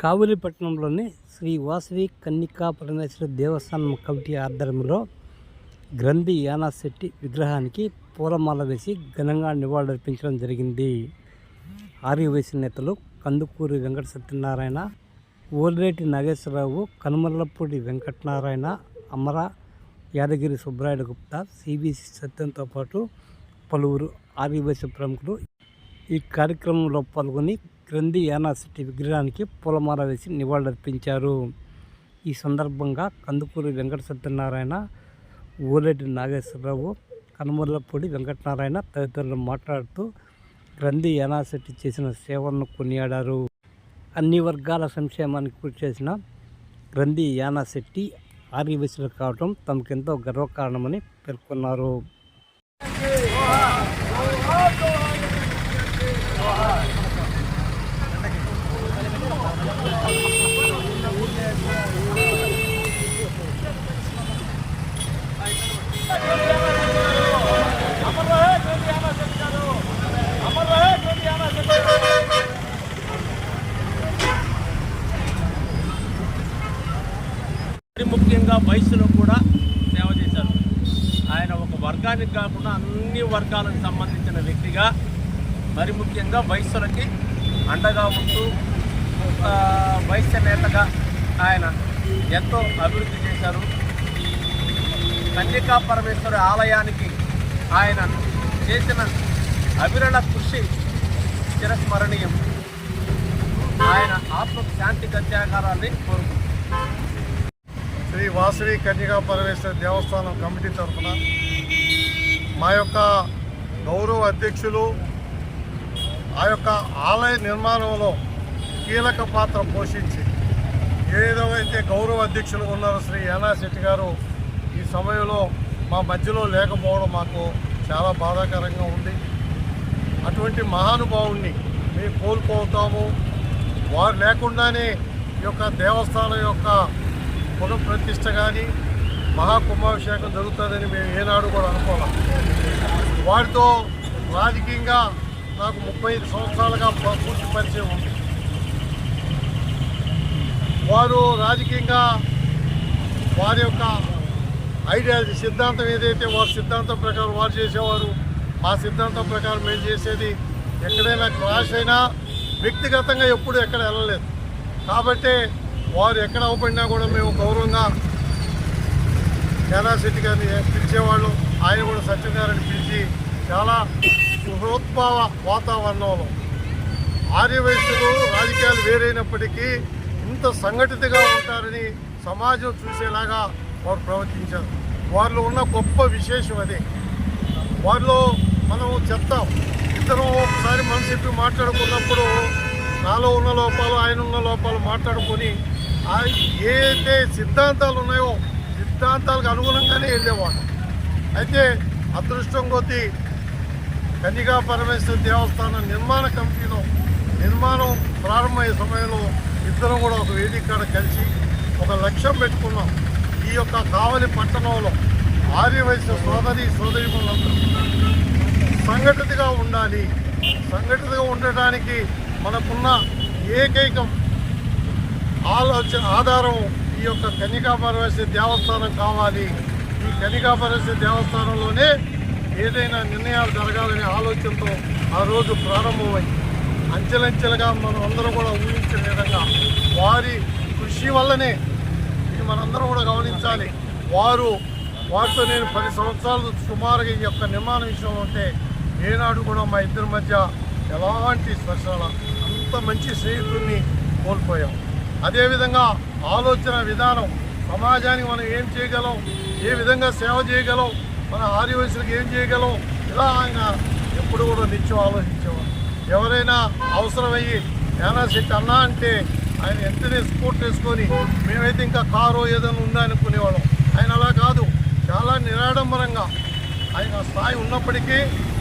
కావులిపట్నంలోని శ్రీ వాసవి కన్నికా పరమేశ్వర దేవస్థానం committee ఆధ్వర్యంలో గ్రంథి యానాశెట్టి విగ్రహానికి పూలమాల వేసి ఘనంగా నివాళులర్పించడం జరిగింది. ఆర్యవైశ్య నేతలు Kandukuri Venkata Satyanarayana Oleti Nageswararao Kanumallapudi Venkatanarayana Amara Yadagiri Subbarayudu Gupta C B C సత్యంతో పాటు పలువురు ఆదివాసీ ప్రముఖులు ఈ కార్యక్రమంలో పాల్గొని క్రింది యానాసిటీ విగ్రహానికి పూలమాల వేసి నివాళులర్పించారు. ఈ సందర్భంగా కందుకూరి వెంకట సత్యనారాయణ ఊరెడ్డి నాగేశ్వరరావు కనుమర్లపూడి వెంకటనారాయణ తదితరులు మాట్లాడుతూ గ్రంథి యానాశెట్టి చేసిన సేవలను కొనియాడారు. అన్ని వర్గాల సంక్షేమానికి కృషి చేసిన గ్రంథి యానాశెట్టి ఆర్యవశులు కావడం తమకెంతో గర్వకారణమని పేర్కొన్నారు మరి ముఖ్యంగా వయసులో కూడా సేవ చేశారు. ఆయన ఒక వర్గానికి కాకుండా అన్ని వర్గాలకు సంబంధించిన వ్యక్తిగా మరి ముఖ్యంగా వయసులకి అండగా ఉంటూ వైశ్య నేతగా ఆయన ఎంతో అభివృద్ధి చేశారు. కన్యకా పరమేశ్వరి ఆలయానికి ఆయన చేసిన అవిరళ కృషి చిరస్మరణీయం. ఆయన ఆత్మకు శాంతి గత్యాగారాన్ని కోరుకుంటున్నాను శ్రీ వాసవి కన్యకా పరమేశ్వర దేవస్థానం కమిటీ తరఫున మా యొక్క గౌరవ అధ్యక్షులు ఆ యొక్క ఆలయ నిర్మాణంలో కీలక పాత్ర పోషించి ఏదైతే గౌరవ అధ్యక్షులు ఉన్నారో శ్రీ యానా శెట్టి గారు ఈ సమయంలో మా మధ్యలో లేకపోవడం మాకు చాలా బాధాకరంగా ఉంది. అటువంటి మహానుభావుణ్ణి మేము కోల్పోతాము. వారు లేకుండానే ఈ యొక్క దేవస్థానం యొక్క పునఃప్రతిష్ట కానీ మహాకుంభాభిషేకం జరుగుతుందని మేము ఏనాడు కూడా అనుకోవాలి వారితో రాజకీయంగా నాకు ముప్పై ఐదు సంవత్సరాలుగా పూర్తి పరిచయం ఉంది. వారు రాజకీయంగా వారి యొక్క ఐడియాలజీ సిద్ధాంతం ఏదైతే వారి సిద్ధాంతం ప్రకారం వారు చేసేవారు మా సిద్ధాంతం ప్రకారం మేము చేసేది ఎక్కడైనా క్రాష్ అయినా వ్యక్తిగతంగా ఎప్పుడు ఎక్కడ వెళ్ళలేదు. కాబట్టి వారు ఎక్కడ అవపడినా కూడా మేము గౌరవంగా శెట్టి గారిని పిలిచేవాళ్ళు. ఆయన కూడా సత్యనారాయణ పిలిచి చాలా బృహోద్భావ వాతావరణంలో ఆర్యవయస్సులు రాజకీయాలు వేరైనప్పటికీ ఇంత సంఘటితగా ఉంటారని సమాజం చూసేలాగా వారు ప్రవర్తించారు. వారిలో ఉన్న గొప్ప విశేషం అదే. వారిలో మనం చెప్తాం. ఇద్దరం ఒకసారి మనసు చెప్పి మాట్లాడుకున్నప్పుడు నాలో ఉన్న లోపాలు ఆయన ఉన్న లోపాలు మాట్లాడుకొని ఆ ఏదైతే సిద్ధాంతాలు ఉన్నాయో సిద్ధాంతాలకు అనుగుణంగానే వెళ్ళేవాడు. అయితే అదృష్టం కొద్దీ కన్నికా పరమేశ్వర దేవస్థానం నిర్మాణ కమిటీలో నిర్మాణం ప్రారంభమయ్యే సమయంలో ఇద్దరం కూడా ఒక వేదిక కాడ కలిసి ఒక లక్ష్యం పెట్టుకున్నాం. ఈ యొక్క కావలి పట్టణంలో ఆర్యవైశ్య సోదరి సోదరిములందరూ సంఘటితగా ఉండాలి. సంఘటితగా ఉండటానికి మనకున్న ఏకైకం ఆలోచన ఆధారం ఈ యొక్క కన్నికా దేవస్థానం కావాలి. ఈ కన్నికా దేవస్థానంలోనే ఏదైనా నిర్ణయాలు జరగాలనే ఆలోచనతో ఆ రోజు ప్రారంభమైంది. అంచెలంచెలుగా మనం అందరం కూడా ఊహించిన విధంగా వారి కృషి వల్లనే ఇది మనందరం కూడా గమనించాలి. వారు వారితో నేను పది సంవత్సరాలు సుమారుగా ఈ యొక్క నిర్మాణ విషయంలో ఉంటే ఏనాడు కూడా మా ఇద్దరి మధ్య ఎలాంటి స్పర్శల అంత మంచి స్నేహితుడిని కోల్పోయాం. అదేవిధంగా ఆలోచన విధానం సమాజానికి మనం ఏం చేయగలం ఏ విధంగా సేవ చేయగలం మన ఆదివాసులకు ఏం చేయగలం ఇలా ఆయన ఎప్పుడు కూడా నిత్యం ఆలోచించేవారు. ఎవరైనా అవసరమయ్యి ఏమైనా శెట్టి అన్నా అంటే ఆయన వెంటనే స్కూటర్ వేసుకొని మేమైతే ఇంకా కారు ఏదైనా ఉందా అనుకునేవాళ్ళం. ఆయన అలా కాదు. చాలా నిరాడంబరంగా ఆయన స్థాయి ఉన్నప్పటికీ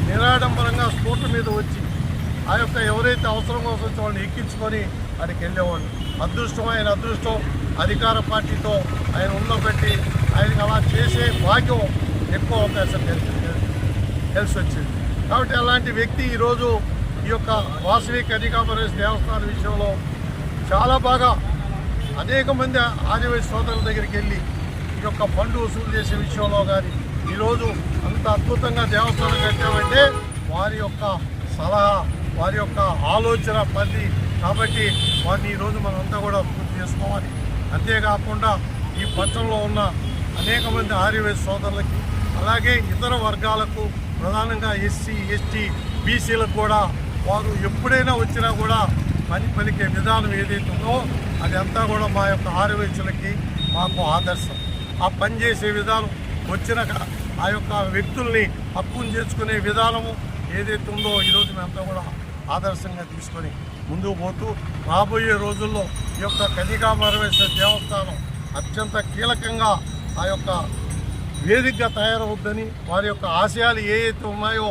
నిరాడంబరంగా స్పోర్ట్ మీద వచ్చి ఆ యొక్క ఎవరైతే అవసరం కోసం వచ్చి వాళ్ళని ఎక్కించుకొని అక్కడికి వెళ్ళేవాళ్ళు. అదృష్టం ఆయన అదృష్టం. అధికార పార్టీతో ఆయన ఉన్నబట్టి ఆయనకి అలా చేసే భాగ్యం ఎక్కువ అవకాశం కలిసి కలిసి వచ్చింది కాబట్టి అలాంటి వ్యక్తి ఈరోజు ఈ యొక్క వాసవి కన్యకాపరేశ్ దేవస్థానం విషయంలో చాలా బాగా అనేక మంది ఆదివాసి సోదరుల దగ్గరికి వెళ్ళి ఈ యొక్క ఫండ్ వసూలు చేసే విషయంలో కానీ ఈరోజు అంత అద్భుతంగా దేవస్థానం కట్టామంటే వారి యొక్క సలహా వారి యొక్క ఆలోచన పది కాబట్టి వారిని ఈరోజు మనంతా కూడా పూర్తి చేసుకోవాలి. అంతేకాకుండా ఈ పట్టణంలో ఉన్న అనేక మంది ఆర్యవేద సోదరులకి అలాగే ఇతర వర్గాలకు ప్రధానంగా ఎస్సీ ఎస్టీ బీసీలకు కూడా వారు ఎప్పుడైనా వచ్చినా కూడా పని పలికే విధానం ఏదైతే ఉందో కూడా మా యొక్క ఆరోగ్యులకి మాకు ఆదర్శం. ఆ పని చేసే విధానం వచ్చిన ఆ యొక్క వ్యక్తుల్ని హక్కును చేసుకునే విధానము ఏదైతే ఉందో ఈరోజు మేమంతా కూడా ఆదర్శంగా తీసుకొని ముందుకు పోతూ రాబోయే రోజుల్లో ఈ యొక్క కనికామరవేశ్వర దేవస్థానం అత్యంత కీలకంగా ఆ యొక్క వేదికగా తయారవుద్దని వారి యొక్క ఆశయాలు ఏ ఉన్నాయో